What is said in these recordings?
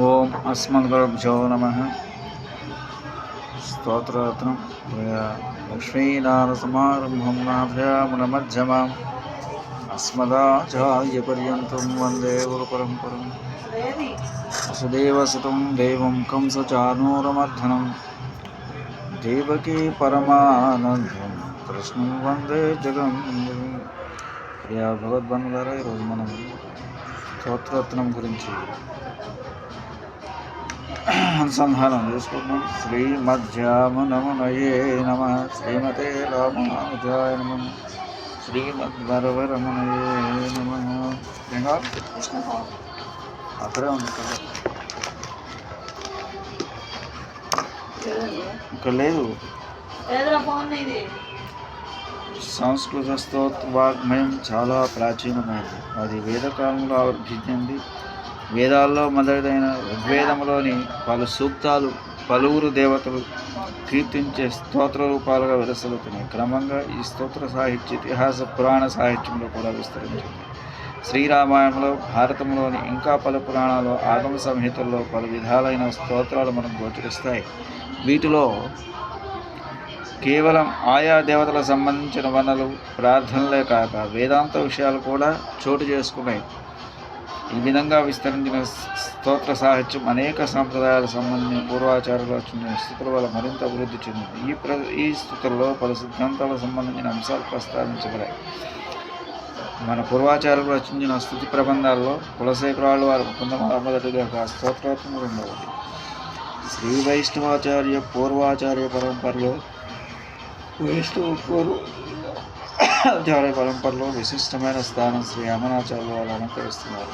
ఓం అస్మద్గురుభ్యో నమ స్తోత్రరత్నం లక్ష్మీనారసమారంభం నాథయామునమధ్యమాం అస్మదాచార్యపర్యంతం వందే గురుపరంపరం వసుదేవసుతం దేవం కంసచానూరమర్ధనం దేవకీ పరమానందం కృష్ణం వందే జగం ప్రియా భగవద్బంధులారా ఈరోజు మనం స్తోత్రరత్నం గురించి అనుసంధానం చేసుకుంటున్నాం శ్రీమధ్యామనమునయే నమ. శ్రీమతే రామానుజాయ నమ. శ్రీమద్వరవరమణయే నమ. అక్కడే ఉంది ఇక్కడ. లేదు. సంస్కృత స్తోత్ర వాగ్మయం చాలా ప్రాచీనమైనది. అది వేదకాలంలో అభివృద్ధి చెంది వేదాల్లో మొదలైన ఋగ్వేదంలోని పలు సూక్తాలు పలువురు దేవతలు కీర్తించే స్తోత్ర రూపాలుగా విరసలుతున్నాయి క్రమంగా ఈ స్తోత్ర సాహిత్య ఇతిహాస పురాణ సాహిత్యంలో కూడా విస్తరించింది. శ్రీరామాయణంలో భారతంలోని ఇంకా పలు పురాణాలు ఆగమ సంహితల్లో పలు విధాలైన స్తోత్రాలు మనకు గోచరిస్తాయి. వీటిలో కేవలం ఆయా దేవతలకు సంబంధించిన వనలు ప్రార్థనలే కాక వేదాంత విషయాలు కూడా చోటు చేసుకున్నాయి. ఈ విధంగా విస్తరించిన స్తోత్ర సాహిత్యం అనేక సాంప్రదాయాలకు సంబంధించిన పూర్వాచారులు చెందిన స్థితుల వల్ల మరింత అభివృద్ధి చెందింది. ఈ ప్ర ఈ స్థుతుల్లో పలు సిద్ధాంతాలకు సంబంధించిన అంశాలు ప్రస్తావించబడాయి. మన పూర్వాచారులు రచించిన స్థుతి ప్రబంధాల్లో కులశేఖరాలు వారు మొదటిగా ఒక స్తోత్రోత్తం రెండవది. శ్రీ వైష్ణవాచార్య పూర్వాచార్య పరంపరలో వైష్ణవ పూర్వ ఆచార్య పరంపరలో విశిష్టమైన స్థానం శ్రీ అమరాచార్యులు వారు అలంకరిస్తున్నారు.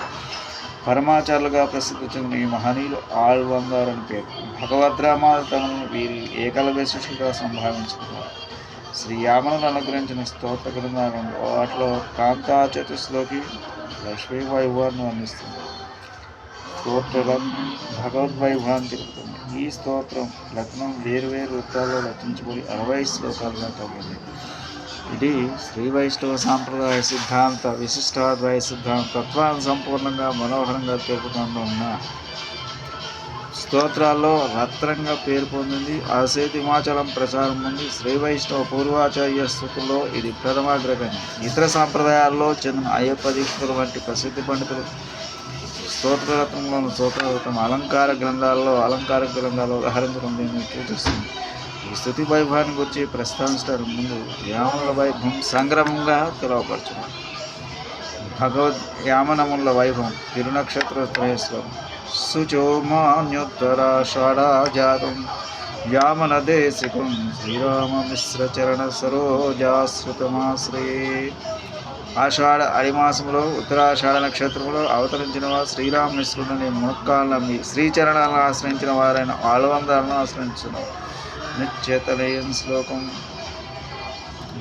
పరమాచార్యులుగా ప్రసిద్ధి చెందిన ఈ మహనీయులు ఆళ్వంగారని పేరు. భగవద్రామాతను వీరి ఏకలవ్య శిష్యులుగా సంభావించుకున్నారు. శ్రీ యామను అనుగ్రహించిన స్తోత్ర గ్రంథాలను వాటిలో కాంతా చతుస్లోకి లక్ష్మీ వైభవాన్ని వర్ణిస్తుంది స్తోత్రం భగవద్వైభవాన్ని తెలుపుతుంది ఈ స్తోత్రం లగ్నం వేరువేరు వృత్తాల్లో రచించబడి అరవై శ్లోకాలుగా కలిగింది ఇది శ్రీ వైష్ణవ సాంప్రదాయ సిద్ధాంత విశిష్టాద్వయ సిద్ధాంత తత్వాన్ని సంపూర్ణంగా మనోహరంగా తెలుపుతున్న స్తోత్రాల్లో రత్నంగా పేరు పొందింది. ఆ సేతిమాచలం ప్రచారం ఉంది. శ్రీ వైష్ణవ పూర్వాచార్య స్థుతుల్లో ఇది ప్రథమాగ్రగణ్యం ఇతర సాంప్రదాయాల్లో చెందిన అయ్యప్ప దీక్షితులు వంటి ప్రసిద్ధి పండితులు స్తోత్రరత్నంలోని స్తోత్రరత్నం అలంకార గ్రంథాల్లో అలంకార గ్రంథాల్లో ఉదాహరించడం దీన్ని సూచిస్తుంది. ఈ స్థుతి వైభవాన్ని గురించి ప్రస్తావించడం ముందు యామల వైభవం సంగ్రమంగా తెలవపరచడం భగవద్ యామనముల వైభవం తిరునక్షత్ర త్రయశ్లోకం శుచోమాన్యుత్తరాషాఢాజాతం యామన దేశికం శ్రీరామ మిశ్రచరణ సరోజాశ్రుతమాశ్రయే ఆషాఢ అడిమాసములో ఉత్తరాషాఢ నక్షత్రములో అవతరించిన వారు శ్రీరామేశ్వరుని మునక్కాలను శ్రీచరణాలను ఆశ్రయించిన వారైన ఆలవందాలను ఆశ్రయించిన నిత్యతలయం శ్లోకం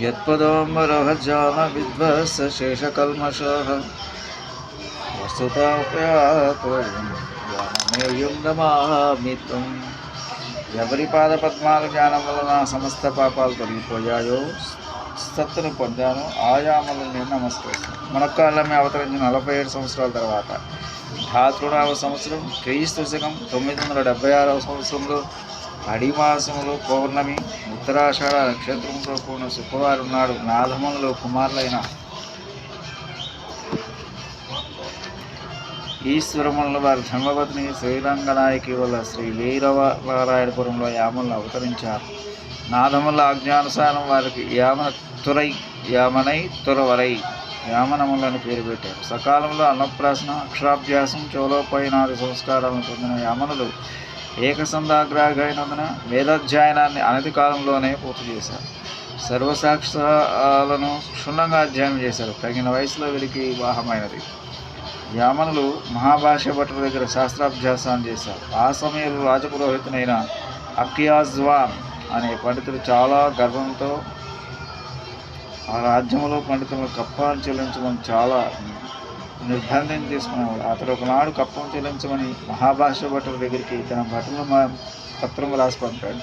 యత్పదోమరహజామ విద్వస్ శేషకల్మష వస్తుతాపయాతోయం నమామిత్వం ఎవరి పాద పద్మాల జ్ఞానం వలన సమస్త పాపాలు తొలగిపోయాయో సత్తును పొందాను ఆయామలని నేను నమస్కరిస్తాను మునక్కాళ్ళమే అవతరించిన నలభై ఏడు సంవత్సరాల తర్వాత। ధాతృనామ సంవత్సరం క్రీస్తు శకం తొమ్మిది వందల డెబ్బై ఆరవ సంవత్సరంలో అడిమాసములో పౌర్ణమి ఉత్తరాషాఢ నక్షత్రంతో కూడిన శుక్రవారం నాడు నాథములలో కుమారులైన ఈశ్వరముల వారి ధర్మపత్ని శ్రీరంగనాయకి వల్ల శ్రీ వీరవరాయణపురంలో యామలను అవతరించారు. నాదముల ఆజ్ఞానుసారం వారికి యామన తురై యామనై తురవరై యామనములను పేరు పెట్టారు. సకాలంలో అన్నప్రాసన అక్షరాభ్యాసం చోలోపైనాది సంస్కారాలను పొందిన యామనులు ఏకసంధాగ్రహైనందున వేదాధ్యయనాన్ని అనతి కాలంలోనే పూర్తి చేశారు. సర్వసాక్షాలను క్షుణ్ణంగా అధ్యయనం చేశారు. తగిన వయసులో వీరికి వివాహమైనది. యామనులు మహాభాష్య భట్టుల దగ్గర శాస్త్రాభ్యాసాన్ని చేశారు. ఆ సమయంలో రాజపురోహితునైన అక్యాజ్వాన్ అనే పండితుడు చాలా గర్వంతో ఆ రాజ్యంలో పండితులను కప్పాలు చెల్లించడం చాలా నిర్బంధం చేసుకున్నాడు అతడు ఒకనాడు కప్పం చెల్లించమని మహాభాష భట్టుల దగ్గరికి తన భటుల మ- పత్రం రాసి పంపాడు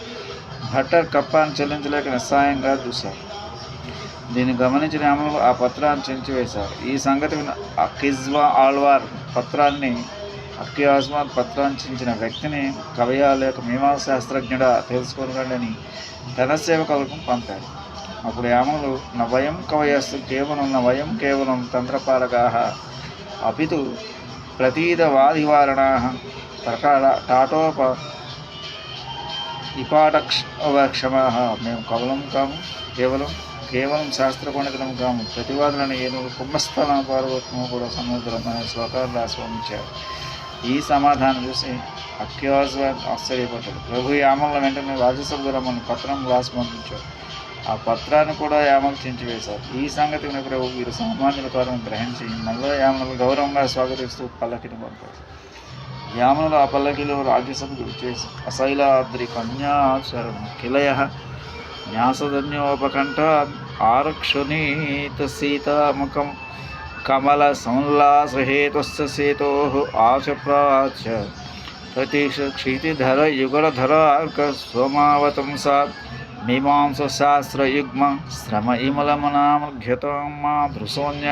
భట్టర్ కప్పాన్ని చెల్లించలేక నిస్సాయంగా చూశారు దీన్ని గమనించిన అమలు ఆ పత్రాన్ని చించివేశారు. ఈ సంగతి విన్న కిజ్వా ఆల్వార్ పత్రాన్ని అక్కియాస్మాత్ పత్రాంచించిన వ్యక్తిని కవయ లేక మీమాశాస్త్రజ్ఞుడా తెలుసుకోగలని తన సేవకులకు పంపాడు. అప్పుడు యామలు నవయం కవయస్సు కేవలం నవయం కేవలం తంత్రపాలగాహ అపితు ప్రతీతవాదివారణా ప్రకార టాటోప ఇపాటక్షమా మేము కవలం కాము కేవలం కేవలం శాస్త్ర పండితులం కాము. ప్రతివాదులను ఏనుగు కుంభస్థల పార్వతము కూడా సముద్రం అనే శ్లోకాలు రాసి ఈ సమాధానం చూసి అక్యోజ్వాన్ ఆశ్చర్యపడ్డాడు ప్రభు యామల వెంటనే రాజ్యసభ రమ్మని పత్రం రాసి పంపించాడు ఆ పత్రాన్ని కూడా యామలు చించివేశారు. ఈ సంగతి ప్రభు వీరు సామాన్యుల ద్వారా గ్రహించి మళ్ళీ యామలు గౌరవంగా స్వాగతిస్తూ పల్లకిని పంపారు. యామనులు ఆ పల్లకిలో రాజ్యసభకు చేసి అశైలాద్రి కన్యాచరణ కిలయ న్యాసధన్యోపకంఠ ఆరక్షునీత సీతాముఖం కమల సంలాసహేతుస్ස సేతో ఆచప్రాచ ప్రతీక్ష క్షితిధర యుగళధర సోమావతంసా మీమాంస శాస్త్రయుగ్మ శ్రమ ఇమలమనామఘ్యతం మా దృశోన్య.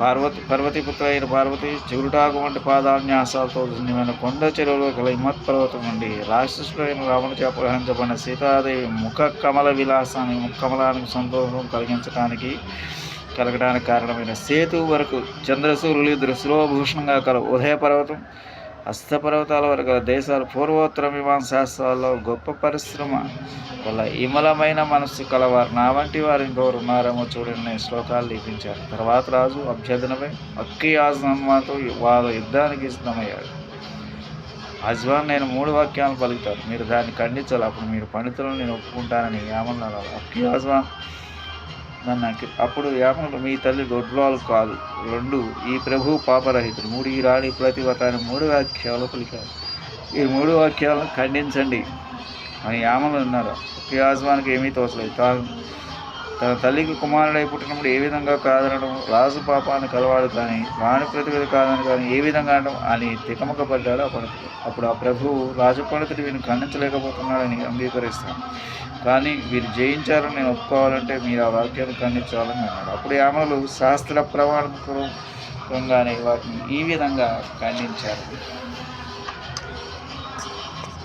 పార్వతి పర్వతీపుత్ర అయిన పార్వతి చిగురుటాకు వంటి పాదాన్యాసాలతో నిన్న కొండ చెరువులో గల హిమత్ పర్వతం నుండి రాక్షసుడైన రావణుచి అపహరించబడిన సీతాదేవి ముఖ కమల విలాసాన్ని ముఖకమలానికి సంతోషం కలిగించడానికి కలగడానికి కారణమైన సేతు వరకు చంద్రసూర్యులు దృశ్యభూషణంగా కల ఉదయ పర్వతం హస్తపర్వతాల వరకు దేశాలు పూర్వోత్తర మీమాంసాస్త్రాల్లో గొప్ప పరిశ్రమ వల్ల ఇమలమైన మనస్సు కలవారు. నా వంటి వారు ఇంకొకరు ఉన్నారేమో చూడండి శ్లోకాలు లిఖించారు తర్వాత రాజు అభ్యర్థనపై అక్కి ఆజన్మాతో వారు యుద్ధానికి సిద్ధమయ్యాడు. అజ్వాన్ నేను మూడు వాక్యాలు పలుకుతాను. మీరు దాన్ని ఖండించాలి. అప్పుడు మీరు పండితులను నేను ఒప్పుకుంటానని యామన్ అక్కి ఆజ్వాన్ నన్ను అప్పుడు యామనులు మీ తల్లి దొడ్లాలు కాదు. రెండు ఈ ప్రభు పాపరహితుడు. మూడు ఈ రాణి ప్రతివత అని మూడు వాక్యాలు పలికారు. ఈ మూడు వాక్యాలను ఖండించండి. అని యామలు ఉన్నారు యాజమానికి ఏమీ తోచలేదు. తాను తన తల్లికి కుమారుడై పుట్టినప్పుడు ఏ విధంగా కాదనడం రాజు పాపాన్ని కలవాడు కానీ వాణి ప్రతిపద కాదని కానీ ఏ విధంగా అనడం అని తికమక పడ్డాడు ఆ పండితుడు. అప్పుడు ఆ ప్రభువు రాజు పండితుడు వీరిని ఖండించలేకపోతున్నాడని అంగీకరిస్తాను కానీ వీరు జయించారని నేను ఒప్పుకోవాలంటే మీరు ఆ వాక్యాన్ని ఖండించాలని అన్నాడు. అప్పుడు యామలు శాస్త్ర ప్రమాణకంగానే వాటిని ఈ విధంగా ఖండించారు.